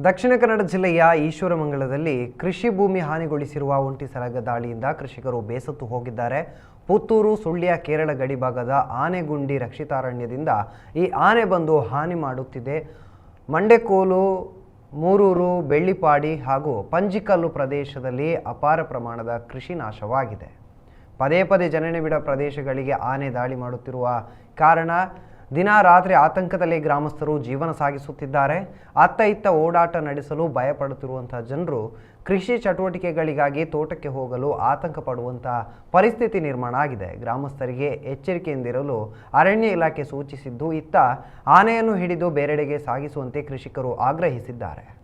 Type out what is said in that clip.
ದಕ್ಷಿಣ ಕನ್ನಡ ಜಿಲ್ಲೆಯ ಈಶ್ವರಮಂಗಲದಲ್ಲಿ ಕೃಷಿ ಭೂಮಿ ಹಾನಿಗೊಳಿಸಿರುವ ಒಂಟಿ ಸರಗ ದಾಳಿಯಿಂದ ಕೃಷಿಕರು ಬೇಸತ್ತು ಹೋಗಿದ್ದಾರೆ. ಪುತ್ತೂರು, ಸುಳ್ಯ, ಕೇರಳ ಗಡಿಭಾಗದ ಆನೆಗುಂಡಿ ರಕ್ಷಿತಾರಣ್ಯದಿಂದ ಈ ಆನೆ ಬಂದು ಹಾನಿ ಮಾಡುತ್ತಿದೆ. ಮಂಡೆಕೋಲು, ಮೂರೂರು, ಬೆಳ್ಳಿಪಾಡಿ ಹಾಗೂ ಪಂಜಿಕಲ್ಲು ಪ್ರದೇಶದಲ್ಲಿ ಅಪಾರ ಪ್ರಮಾಣದ ಕೃಷಿ ನಾಶವಾಗಿದೆ. ಪದೇ ಪದೇ ಜನನಿಬಿಡ ಪ್ರದೇಶಗಳಿಗೆ ಆನೆ ದಾಳಿ ಮಾಡುತ್ತಿರುವ ಕಾರಣ ದಿನ ರಾತ್ರಿ ಆತಂಕದಲ್ಲಿ ಗ್ರಾಮಸ್ಥರು ಜೀವನ ಸಾಗಿಸುತ್ತಿದ್ದಾರೆ. ಅತ್ತ ಇತ್ತ ಓಡಾಟ ನಡೆಸಲು ಭಯಪಡುತ್ತಿರುವಂತಹ ಜನರು ಕೃಷಿ ಚಟುವಟಿಕೆಗಳಿಗಾಗಿ ತೋಟಕ್ಕೆ ಹೋಗಲು ಆತಂಕ ಪಡುವಂತಹ ಪರಿಸ್ಥಿತಿ ನಿರ್ಮಾಣ ಆಗಿದೆ. ಗ್ರಾಮಸ್ಥರಿಗೆ ಎಚ್ಚರಿಕೆಯಿಂದಿರಲು ಅರಣ್ಯ ಇಲಾಖೆ ಸೂಚಿಸಿದ್ದು, ಇತ್ತ ಆನೆಯನ್ನು ಹಿಡಿದು ಬೇರೆಡೆಗೆ ಸಾಗಿಸುವಂತೆ ಕೃಷಿಕರು ಆಗ್ರಹಿಸಿದ್ದಾರೆ.